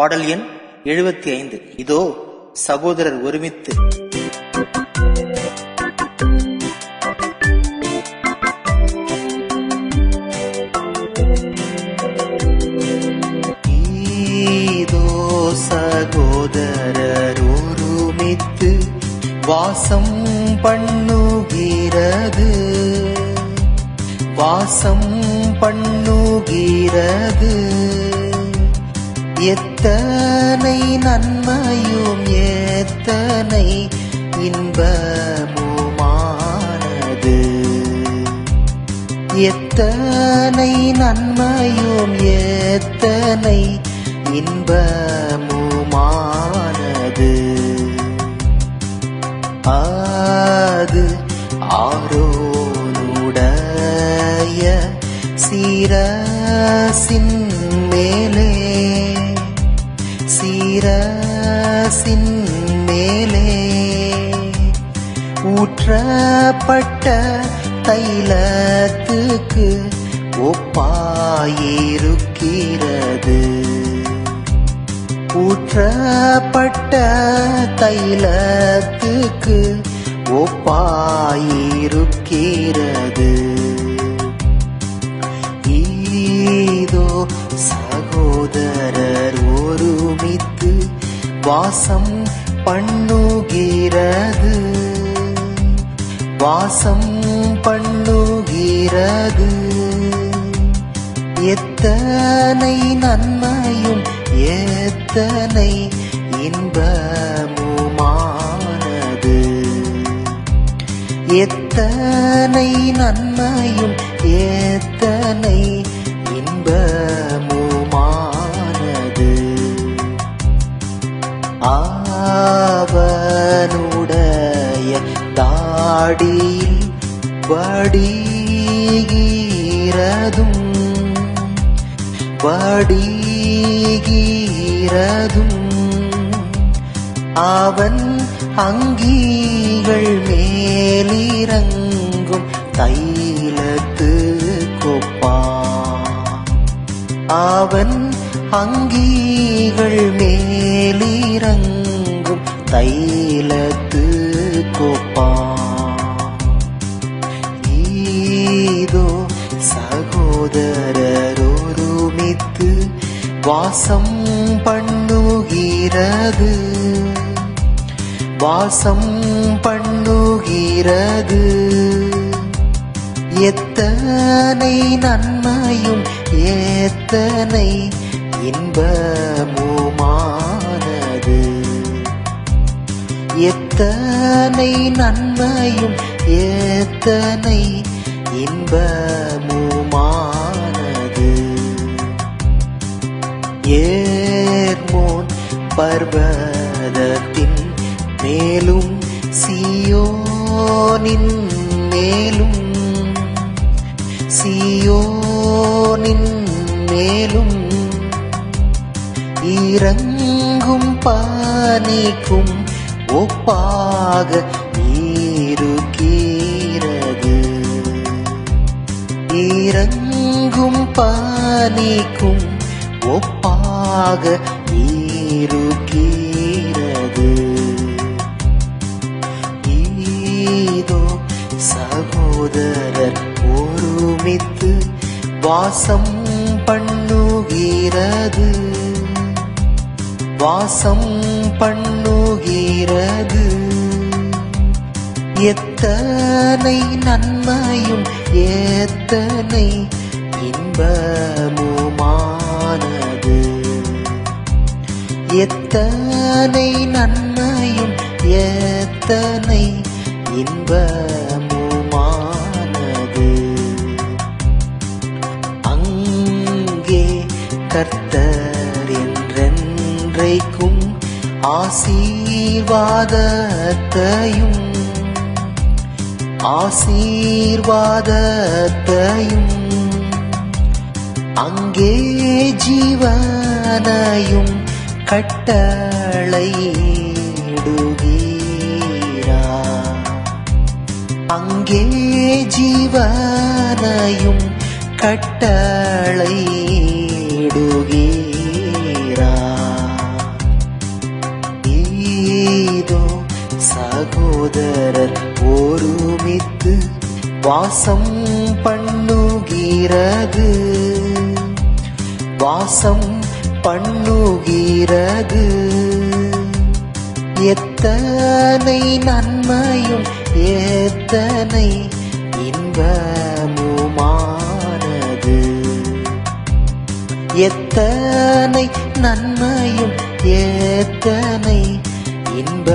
பாடல் எண் எழுபத்தி ஐந்து இதோ சகோதரர் ஒருமித்து. சகோதரர் ஒருமித்து வாசம் பண்ணுகிறது. வாசம் பண்ணுகிறது. எத்தனை நன்மையும் எத்தனை இன்பமுமானது? எத்தனை நன்மையும் எத்தனை இன்பமுமானது? அது ஆரோனுடைய சீரசின் மேலே ஊற்றப்பட்ட தைலத்துக்கு ஒப்பாயிருக்கிறது. ஊற்றப்பட்ட தைலத்துக்கு ஒப்பாயிருக்கிறது. ஈதோ சகோதரர் ஒருமித்து வாசம் பண்ணுகிறது. வாசம் பண்ணுகிறது. எத்தனை நன்மையும் எத்தனை இன்பமுமானது. எத்தனை நன்மையும் எத்தனை வடிகிறதும் வடிகிறதும் அவன் அங்கீகள் மேலிறங்கும் தைலத்து கொப்பா. அவன் அங்கீகள் மேலிறங்கும் தைலத்து கொப்பா. வாசம் பண்ணுகிறது. வாசம் பண்ணுகிறது. எத்தனை நன்மையும் எத்தனை இன்பமுமானது. எத்தனை நன்மையும் எத்தனை இன்பம் ஏர்மோன் பர்வதத்தின் மேலும் சியோனின் மேலும் சியோனின் மேலும் இறங்கும் பானிக்கும் ஒப்பாக இருக்கிறது இறங்கும் பானிக்கும் ஒப்பாக இருக்கிறது ஈதோ சகோதரர் ஒருமித்து வாசம் பண்ணுகிறது. வாசம் பண்ணுகிறது. எத்தனை நன்மையும் எத்தனை இன்பமுமான எத்தனை நன்மையும் எத்தனை இன்பமுமானது. அங்கே கர்த்தர் என்றென்றைக்கும் ஆசீர்வாதத்தையும் ஆசீர்வாதத்தையும் அங்கே ജീവനയും കട്ടളയിടുകീരാ അങ്കേ ജീവനയും കട്ടളയിടുകീരാ ഏതോ സഹോദരർ ഒരുമിത്ത് വാസം பண்ணுகிறது வாசம் பண்ணுகிறது. எத்தனை நன்மையும் எத்தனை இன்பமுமானது. எத்தனை நன்மையும் எத்தனை இன்ப